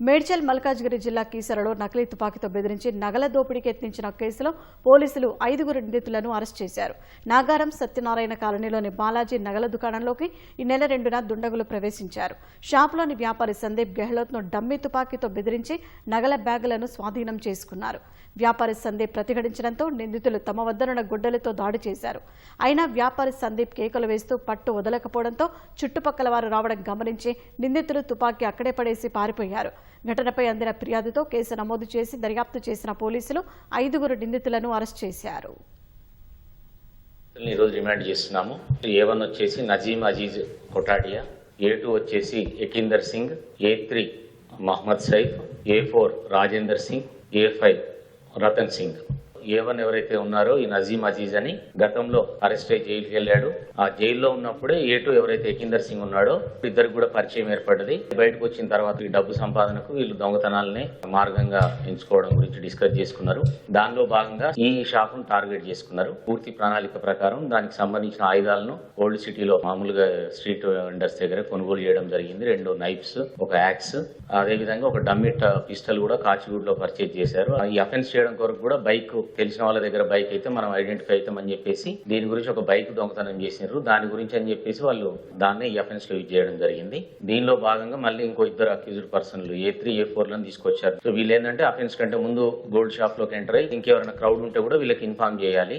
మేడ్చల్ మల్కాజ్గిరి జిల్లా కీసరలో నకిలీ తుపాకీతో బెదిరించి నగల దోపిడీకి యత్నించిన కేసులో పోలీసులు ఐదుగురు నిందితులను అరెస్ట్ చేశారు. నాగారం సత్యనారాయణ కాలనీలోని బాలాజీ నగల దుకాణంలోకి ఈ నెల రెండున దుండగులు ప్రవేశించారు. షాపులోని వ్యాపారి సందీప్ గెహ్లోత్ను డమ్మీ తుపాకీతో బెదిరించి నగల బ్యాగులను స్వాధీనం చేసుకున్నారు. వ్యాపారి సందీప్ ప్రతిఘటించడంతో నిందితులు తమ వద్దనున్న గుడ్డలతో దాడి చేశారు. అయినా వ్యాపారి సందీప్ కేకలు వేస్తూ పట్టు వదలకపోవడంతో చుట్టుపక్కల వారు రావడం గమనించి నిందితులు తుపాకీ అక్కడే పడేసి పారిపోయారు. ఘటనపై అందిన ఫిర్యాదుతో కేసు నమోదు చేసి దర్యాప్తు చేసిన పోలీసులు ఐదుగురు నిందితులను అరెస్ట్ చేశారు. ఈ రోజు రిమాండ్ చేస్తున్నాము. ఏ వన్ వచ్చేసి నజీమ్ అజీజ్ కొటాడియా ఏ టూ వచ్చేసి Ekinder Singh A three Mohammed Saif A four Rajender Singh A five Ratan Singh. A one ఎవరైతే ఉన్నారో ఈ నజీం అజీజ్ అని గతంలో అరెస్ట్ అయ్యి జైలుకి వెళ్ళాడు. ఆ జైల్లో ఉన్నప్పుడే ఏ టూ ఎవరైతే ఎకిందర్ సింగ్ ఉన్నాడో ఇద్దరికి కూడా పరిచయం ఏర్పడ్డది. బయటకు వచ్చిన తర్వాత ఈ డబ్బు సంపాదనకు వీళ్ళు దొంగతనాలని మార్గంగా ఎంచుకోవడం గురించి డిస్కస్ చేసుకున్నారు. దానిలో భాగంగా ఈ షాప్ను టార్గెట్ చేసుకున్నారు. పూర్తి ప్రణాళిక ప్రకారం దానికి సంబంధించిన ఆయుధాలను ఓల్డ్ సిటీలో మామూలుగా స్ట్రీట్ వెండర్స్ దగ్గర కొనుగోలు చేయడం జరిగింది. రెండు నైఫ్స్ ఒక యాక్స్ అదేవిధంగా ఒక డమ్మిట్ పిస్టల్ కూడా కాచిగూడలో పర్చేజ్ చేశారు. ఈ అఫెన్స్ చేయడం కొరకు కూడా బైక్ తెలిసిన వాళ్ళ దగ్గర బైక్ అయితే మనం ఐడెంటిఫై అవుతామని చెప్పేసి దీని గురించి ఒక బైక్ దొంగతనం చేసినారు. దాని గురించి అని చెప్పేసి వాళ్ళు దాన్ని ఈ లో యూజ్ చేయడం జరిగింది. దీనిలో భాగంగా మళ్ళీ ఇంకో ఇద్దరు అక్యూజ్డ్ పర్సన్లు ఏ త్రీ ఏ ఫోర్లను తీసుకొచ్చారు. సో వీళ్ళు ఏంటంటే అఫెన్స్ కంటే ముందు గోల్డ్ షాప్లోకి ఎంటర్ అయ్యి ఇంకెవరైనా క్రౌడ్ ఉంటే కూడా వీళ్ళకి ఇన్ఫార్మ్ చేయాలి.